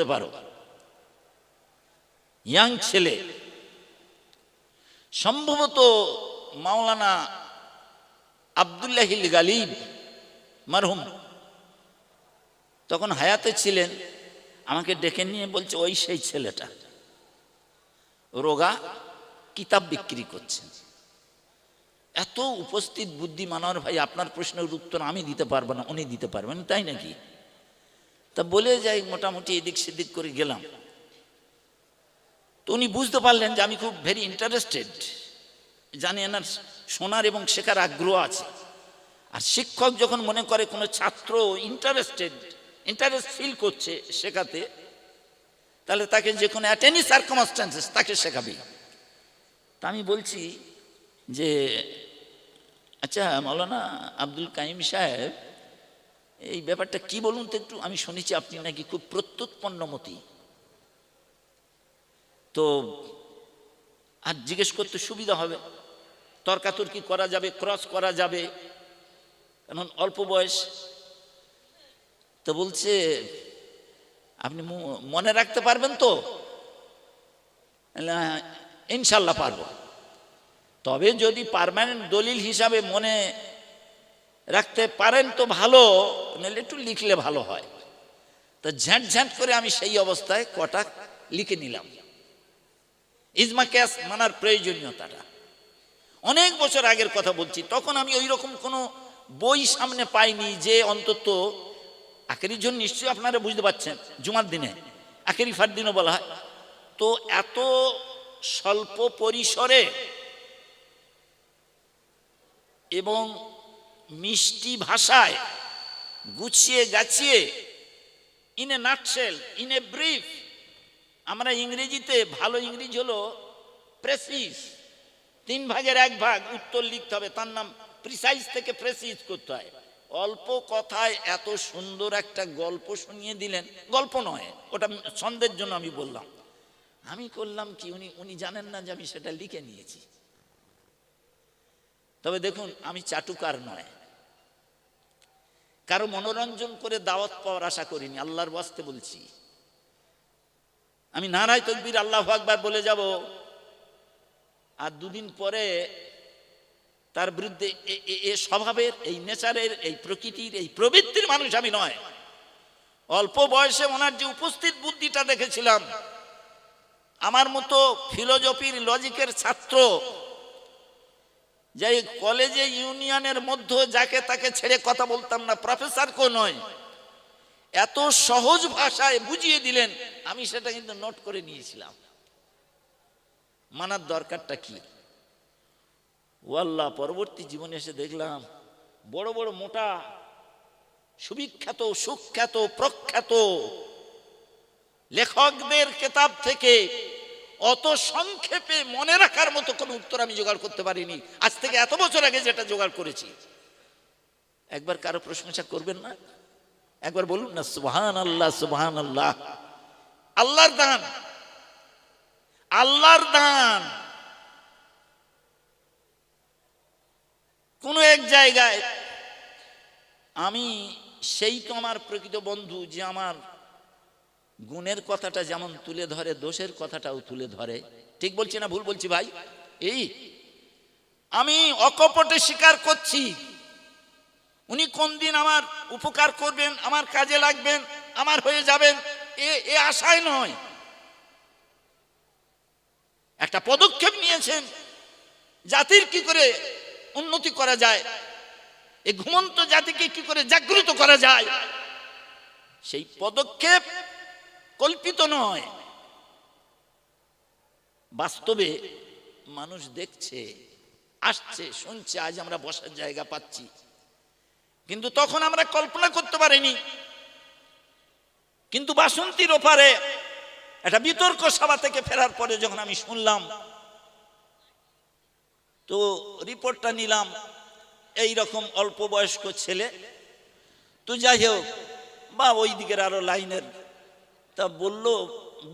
করতে পারো। ইয়াং ছেলে, সম্ভবত মাওলানা আবদুল্লাহিল গালিব মারহুম, তখন হায়াতে ছিলেন, আমাকে ডেকে নিয়ে বলছে, ওই সেই ছেলেটা, রোগা কিতাব বিক্রি করছেন এত উপস্থিত বুদ্ধি মানর ভাই, আপনার প্রশ্নের উত্তর আমি দিতে পারব না, উনি দিতে পারবেন, তাই নাকি? তা বলে যাই মোটামুটি এদিক সেদিক করে গেলাম। তো উনি বুঝতে পারলেন যে আমি খুব ভেরি ইন্টারেস্টেড জানি এনার শোনার এবং শেখার আগ্রহ আছে। আর শিক্ষক যখন মনে করে কোনো ছাত্র ইন্টারেস্টেড ইন্টারেস্ট ফিল করছে শেখাতে, তাহলে তাকে যে কোনো অ্যাট এনি তাকে শেখাবে। তা আমি বলছি যে আচ্ছা মৌলানা আব্দুল কাইম সাহেব এই ব্যাপারটা কি বলুন তো একটু? আমি শুনেছি আপনি নাকি খুব প্রত্যুৎপন্নমতি। তো আর জিজ্ঞেস করতে সুবিধা হবে। তর্কাতর্কি করা যাবে ক্রস করা যাবে। কারণ অল্প বয়স। তো বলছে আপনি মনে রাখতে পারবেন তো? "হ্যাঁ, ইনশাল্লাহ পারব। তবে যদি পারমানেন্ট দলিল হিসাবে মনে রাখতে পারেন তো ভালো, নাহলে একটু লিখলে ভালো হয়। তো ঝ্যাঁট ঝ্যাঁট করে আমি সেই অবস্থায় কটা লিখে নিলাম। ইজমা ক্যাস মানার প্রয়োজনীয়তাটা। অনেক বছর আগের কথা বলছি, তখন আমি ওই রকম কোনো বই সামনে পাইনি যে অন্তত আখেরির জন্য নিশ্চয়ই আপনারা বুঝতে পারছেন, জুমার দিনে, আখেরি ফার দিনও বলা হয়। তো এত স্বল্প পরিসরে এবং মিষ্টি ভাষায় গুছিয়ে গাছিয়ে in a nutshell in a brief আমরা ইংরেজিতে, ভালো ইংরেজি হলো প্রেসিস তিন ভাগের এক ভাগ, উত্তর লিখতে হবে, তার নাম প্রিসাইজ থেকে প্রেসিজ করতে হয়। অল্প কথায় এত সুন্দর একটা গল্প শুনিয়ে দিলেন, গল্প নয়, ওটা ছন্দের জন্য আমি বললাম। আমি করলাম কি, উনি উনি জানেন না যে আমি সেটা লিখে নিয়েছি। তবে দেখুন, আমি চাটুকার নয়। কারও মনোরঞ্জন করে দাওয়াত পাওয়ার আশা করিনি, আল্লাহর বাস্তে বলছি। আমি নারায় তকবির আল্লাহ আকবার বলে যাব। আর দুদিন পরে তার বিরুদ্ধে এ- স্বভাবের, এই নেচারের, এই প্রকৃতির, এই প্রবৃত্তির মানুষ আমি নয়। অল্প বয়সে ওনার যে উপস্থিত বুদ্ধিটা দেখেছিলাম, আমার মতো ফিলোজফির, লজিকের ছাত্র যে কলেজে ইউনিয়নের মধ্যে যাকে তাকে ছেড়ে কথা বলতাম না, প্রফেসর কো নয়। এত সহজ ভাষায় বুঝিয়ে দিলেন, আমি সেটা কিন্তু নোট করে নিয়েছিলাম। মানার দরকারটা কি? ওয়াল্লাহ, পরবর্তী জীবনে এসে দেখলাম, বড় বড় মোটা, সুবিখ্যাত, সুখ্যাত, প্রখ্যাত লেখকদের কেতাব থেকে অত সংক্ষেপে মনে রাখার মতো কোনো উত্তর আমি জোগাড় করতে পারিনি। আজ থেকে এত বছর আগে যেটা জোগাড় করেছি। একবার কারও প্রশংসা করবেন না? একবার বলুন না সুবহান আল্লাহ সুবহান আল্লাহ আল্লাহর দান। আল্লাহর দান। কোন এক জায়গায় আমি সেই তো আমার প্রকৃত বন্ধু যে আমার গুণের কথাটা যেমন তুলে ধরে, দোষের কথাটাও তুলে ধরে। ঠিক বলছি না ভুল বলছি ভাই? এই, আমি অকপটে স্বীকার করছি। উনি কোন দিন আমার উপকার করবেন, আমার কাজে লাগবেন, আমার হয়ে যাবেন, এ এ আশায় নয়। একটা পদক্ষেপ নিয়েছেন। জাতির কি করে উন্নতি করা যায়? এই ঘুমন্ত জাতিকে কি করে জাগ্রত করা যায়? সেই পদক্ষেপ কল্পিত নয়। বাস্তবে মানুষ দেখছে, আসছে, শুনছে, আজ আমরা বসার জায়গা পাচ্ছি। কিন্তু তখন আমরা কল্পনা করতে পারিনি। কিন্তু বাসন্তীর ওপারে একটা বিতর্ক সভা থেকে ফেরার পরে যখন আমি শুনলাম, তো রিপোর্টটা নিলাম, এই রকম অল্প বয়স্ক ছেলে। তো যাই হোক বা ওই দিকের আরও লাইনের তা বলল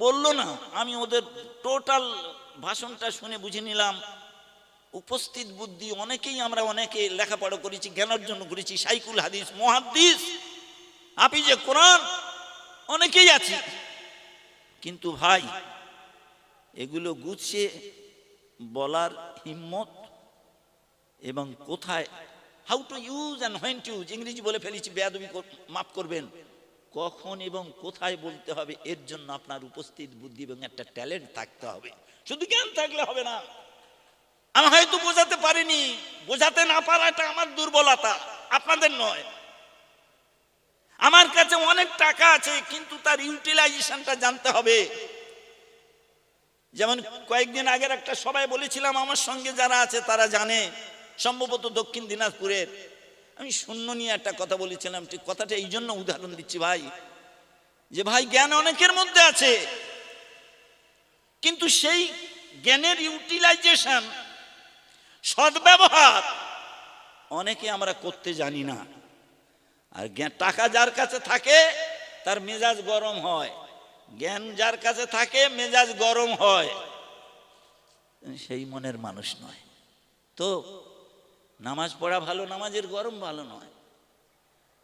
বলল না, আমি ওদের টোটাল ভাষণটা শুনে বুঝে নিলাম। উপস্থিত বুদ্ধি অনেকেই আমরা অনেকে লেখাপড়া করেছি জ্ঞানার্জন করেছি, সাইকুল হাদিস, মহাদিস, আপনি যে কোরআন, অনেকেই আছি। কিন্তু ভাই, এগুলো গুছিয়ে বলার হিম্মত এবং কোথায় how to use and when to use ইংরেজি বলে ফেলেছি, বেয়াদবি মাফ করবেন। কখন এবং কোথায় বলতে হবে, এর জন্য আপনার উপস্থিত বুদ্ধি এবং একটা ট্যালেন্ট থাকতে হবে। শুধু জ্ঞান থাকলে হবে না। আমি হয়তো বোঝাতে পারিনি। বোঝাতে না পারাটা আমার দুর্বলতা, আপনাদের নয়। আমার কাছে অনেক টাকা আছে, কিন্তু তার ইউটিলাইজেশনটা জানতে হবে। যেমন কয়েকদিন আগের একটা সবাই বলেছিলাম, আমার সঙ্গে যারা আছে তারা জানে, সম্ভবত দক্ষিণ দিনাজপুরের আমি শূন্য নিয়ে একটা কথা বলেছিলাম, ঠিক কথাটা এই জন্য উদাহরণ দিচ্ছি ভাই, যে ভাই জ্ঞান অনেকের মধ্যে আছে, কিন্তু সেই জ্ঞানের ইউটিলাইজেশন সদ্ব্যবহার অনেকে আমরা করতে জানি না। আর জ্ঞান টাকা যার কাছে থাকে, তার মেজাজ গরম হয়। জ্ঞান যার কাছে থাকে, মেজাজ গরম হয়। সেই মনের মানুষ নয়। তো নামাজ পড়া ভালো, নামাজের গরম ভালো নয়।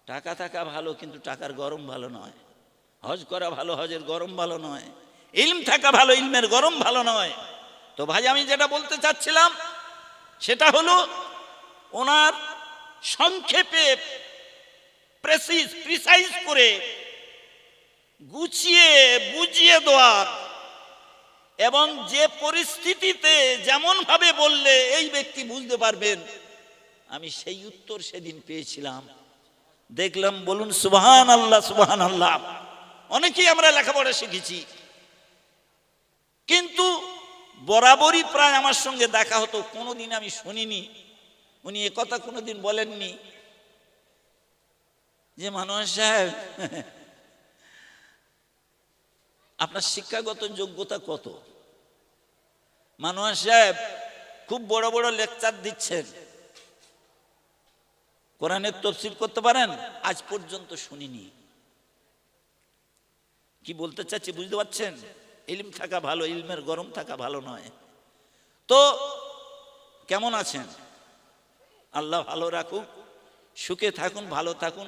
টাকা থাকা ভালো, কিন্তু টাকার গরম ভালো নয়। হজ করা ভালো, হজের গরম ভালো নয়। ইলম থাকা ভালো, ইলমের গরম ভালো নয়। তো ভাই, আমি যেটা বলতে চাচ্ছিলাম, সেটা হলো ওনার সংক্ষেপে প্রেসিস প্রিসাইজ করে গুছিয়ে, বুঝিয়ে দেওয়ার এবং যে পরিস্থিতিতে যেমন ভাবে বললে, এই ব্যক্তি বুঝতে পারবেন আমি সেই উত্তর সেদিন পেয়েছিলাম। দেখলাম, বলুন সুবহান আল্লাহ সুবহান আল্লাহ অনেকেই আমরা লেখাপড়া শিখেছি। কিন্তু বরাবরই প্রায় আমার সঙ্গে দেখা হতো, কোনোদিন আমি শুনিনি। উনি একথা কোনোদিন বলেননি। যে মানুষ সাহেব, আপনার শিক্ষাগত যোগ্যতা কত? মানুষ সাহেব খুব বড় বড় লেকচার দিচ্ছেন। কোরআনের তফসিল করতে পারেন? আজ পর্যন্ত শুনিনি। কি বলতে চাচ্ছি বুঝতে পারছেন? ইলম থাকা ভালো, ইলমের গরম থাকা ভালো নয়। তো কেমন আছেন? আল্লাহ ভালো রাখুক, সুখে থাকুন, ভালো থাকুন।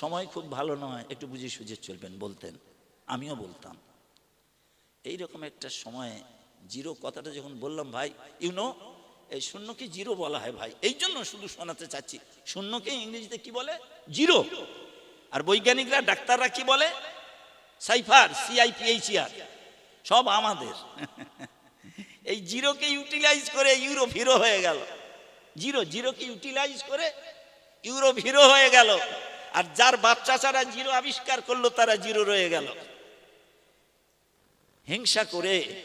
সময় খুব ভালো নয়, একটু বুঝে সুঝে চলবেন, বলতেন। আমিও বলতাম। এই রকম একটা সময়ে, জিরো কথাটা যখন বললাম, ভাই ইউনো এই শূন্যকে জিরো বলা হয় ভাই। এই জন্য শুধু শোনাতে চাচ্ছি। শূন্যকে ইংরেজিতে কি বলে? জিরো। আর বৈজ্ঞানিকরা, ডাক্তাররা কি বলে? সাইফার সিআইপিএইচআর সব আমাদের। এই জিরোকে ইউটিলাইজ করে ইউরোপ হিরো হয়ে গেল। জিরো, জিরোকে ইউটিলাইজ করে ইউরোপ হিরো হয়ে গেল। আর যার বাচ্চা ছাড়া জিরো আবিষ্কার করল, তারা জিরো রয়ে গেল। হিংসা করে,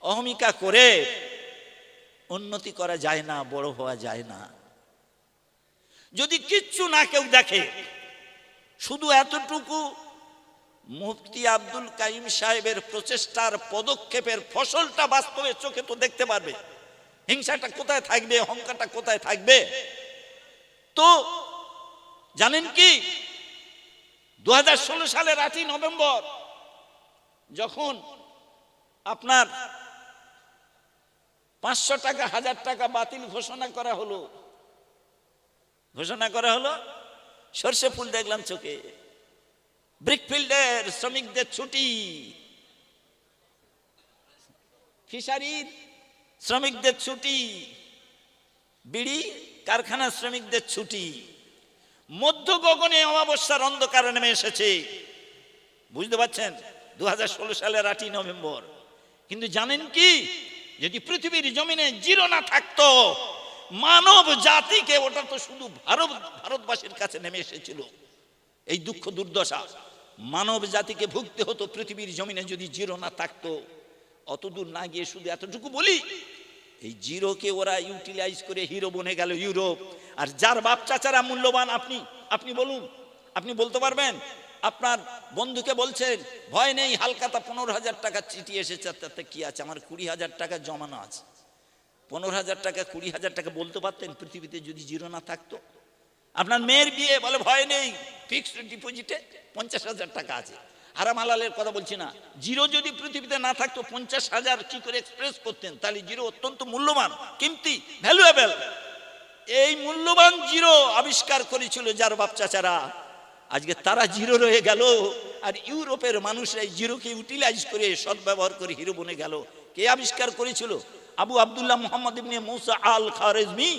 অহমিকা করে উন্নতি করা যায় না, বড় হওয়া যায় না। যদি কিচ্ছু না কেউ দেখে, শুধু এতটুকু, মুফতি আব্দুল কাইম সাহেবের প্রচেষ্টার পদক্ষেপের ফসলটা বাস্তবে চোখে তো দেখতে পারবে। হিংসাটা কোথায় থাকবে, অহংকারটা কোথায় থাকবে? তো, জানেন কি? দু হাজার ষোলো সালের আটই নভেম্বর, যখন আপনার পাঁচশো টাকা, হাজার টাকা বাতিল ঘোষণা করা হলো। ঘোষণা করা হলো, সর্ষে ফুল দেখলাম চোখে। ব্রিকফিল্ডের শ্রমিকদের ছুটি। ফিশারির শ্রমিকদের ছুটি। বিড়ি কারখানা শ্রমিকদের ছুটি। মধ্য গগনে অমাবস্যার অন্ধকার নেমে এসেছে। বুঝতে পারছেন? দু হাজার ষোলো সালের আটই নভেম্বর। কিন্তু জানেন কি? যদি পৃথিবীর জমিনে জিরো না থাকতো, মানব জাতিকে ওটা তো শুধু ভারত, ভারতবাসীর কাছে নেমে এসেছিল। এই দুঃখ দুর্দশা, মানব জাতিকে ভুগতে হতো পৃথিবীর জমিনে যদি জিরো না থাকতো। অতদূর না গিয়ে শুধু এতটুকু বলি, এই জিরোকে ওরা ইউটিলাইজ করে হিরো বনে গেল ইউরোপ। আর যার বাপ চাচারা মূল্যবান, আপনি আপনি বলুন, আপনি বলতে পারবেন? আপনার বন্ধুকে বলছেন, ভয় নেই, হালকাতা পনেরো হাজার টাকা চিঠি এসেছে তাতে কি আছে? আমার কুড়ি হাজার টাকা জমানো আছে। পনেরো হাজার টাকা, কুড়ি হাজার টাকা বলতে পারতেন পৃথিবীতে যদি জিরো না থাকতো? আপনার মেয়ের বিয়ে বলে, ভয় নেই ফিক্সড ডিপোজিটে পঞ্চাশ হাজার টাকা আছে। হারাম হালালের কথা বলছি না। জিরো যদি পৃথিবীতে না থাকতো, পঞ্চাশ হাজার কি করে এক্সপ্রেস করতেন? তাহলে জিরো অত্যন্ত মূল্যবান, কিমতি ভ্যালুয়েবল এই মূল্যবান জিরো আবিষ্কার করেছিল যার বাপ চাচারা। আজকে তারা জিরো রয়ে গেল, আর ইউরোপের মানুষরা জিরোকে ইউটিলাইজ করে সদ্ব্যবহার করে হিরো বনে গেল। কে আবিষ্কার করেছিল? আবু আবদুল্লাহ মোহাম্মদ ইবনে মুসা আল খারেজমি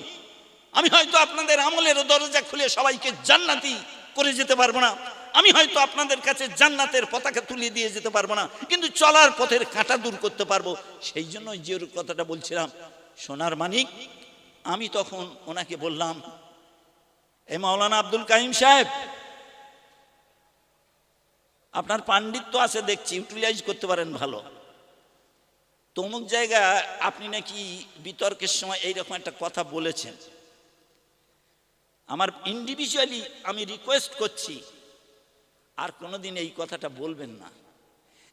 আমি হয়তো আপনাদের আমলের দরজা খুলে সবাইকে জান্নাতি করে যেতে পারব না। আমি হয়তো আপনাদের কাছে জান্নাতের পতাকা তুলে দিয়ে যেতে পারব না, কিন্তু চলার পথের কাঁটা দূর করতে পারব। সেই জন্য যে কথাটা বলছিলাম সোনার মানিক, আমি তখন ওনাকে বললাম, এ মাওলানা আব্দুল কাইম সাহেব আপনার পাণ্ডিত্য আছে, দেখছি ইউটিলাইজ করতে পারেন ভালো। তমুক জায়গা আপনি নাকি বিতর্কের সময় এইরকম একটা কথা বলেছেন। আমার ইন্ডিভিজুয়ালি আমি রিকোয়েস্ট করছি, আর কোনোদিন এই কথাটা বলবেন না।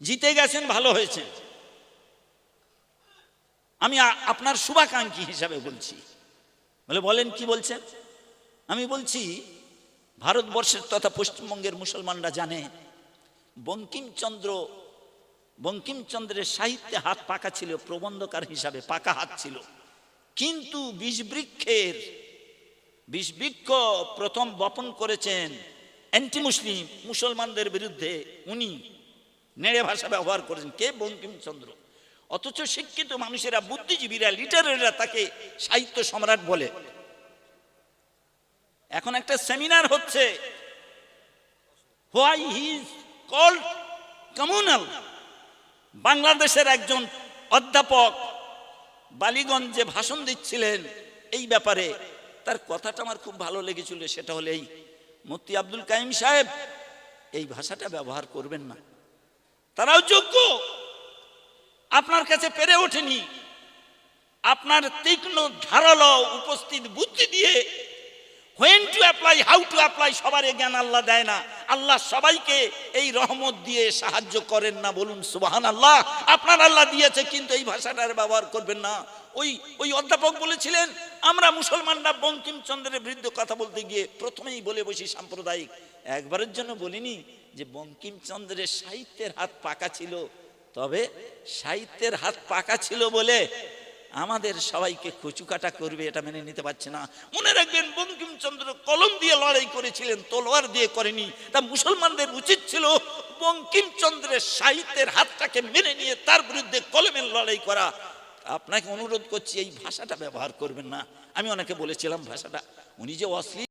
জিতে গেছেন, ভালো হয়েছে। আমি আপনার শুভাকাঙ্ক্ষী হিসাবে বলছি। বলে, বলেন কি বলছেন? আমি বলছি, ভারতবর্ষের তথা পশ্চিমবঙ্গের মুসলমানরা জানে বঙ্কিমচন্দ্র, বঙ্কিমচন্দ্রের সাহিত্যে হাত পাকা ছিল, প্রবন্ধকার হিসাবে পাকা হাত ছিল। কিন্তু বিষবৃক্ষের, বিষবৃক্ষ প্রথম বপন করেছেন অ্যান্টি মুসলিম মুসলমানদের বিরুদ্ধে উনি নেড়ে ভাষা ব্যবহার করেছেন। কে? বঙ্কিমচন্দ্র। অথচ শিক্ষিত মানুষেরা, বুদ্ধিজীবীরা লিটারেরা তাকে সাহিত্য সম্রাট বলে। এখন একটা সেমিনার হচ্ছে। Why he is called communal বাংলাদেশের একজন অধ্যাপক বালিগঞ্জে ভাষণ দিচ্ছিলেন এই ব্যাপারে। তার কথাটা আমার খুব ভালো লেগেছিল, সেটা হলো এই, মুফতি আব্দুল কাইম সাহেব, এই ভাষাটা ব্যবহার করবেন না। তারাও যোগ্য। আপনার কাছে পেরে ওঠেনি। আপনার তীক্ষ্ণ, ধারালো উপস্থিত বুদ্ধি দিয়ে when to apply how to apply সবার জ্ঞান আল্লাহ দেয় না। আল্লাহ সবাইকে এই রহমত দিয়ে সাহায্য করেন না, বলুন সুবাহান আল্লাহ আপনার আল্লাহ দিয়েছে, কিন্তু এই ভাষাটার ব্যবহার করবেন না। ওই ওই অধ্যাপক বলেছিলেন, আমরা মুসলমানরা বঙ্কিমচন্দ্রের বিরুদ্ধে কথা বলতে গিয়ে প্রথমেই বলে বসি সাম্প্রদায়িক। একবারের জন্য বলিনি যে বঙ্কিমচন্দ্রের সাহিত্যের হাত পাকা ছিল, তবে সাহিত্যের হাত পাকা ছিল বলে আমাদের সবাইকে কচুকাটা করবে, এটা মেনে নিতে পারছে না। মনে রাখবেন, বঙ্কিমচন্দ্র কলম দিয়ে লড়াই করেছিলেন, তলোয়ার দিয়ে করেনি। তা মুসলমানদের উচিত ছিল বঙ্কিমচন্দ্রের সাহিত্যের হাতটাকে মেনে নিয়ে তার বিরুদ্ধে কলমের লড়াই করা। আপনাকে অনুরোধ করছি, এই ভাষাটা ব্যবহার করবেন না। আমি অনেকে বলেছিলাম, ভাষাটা, উনি যে অশ্লীল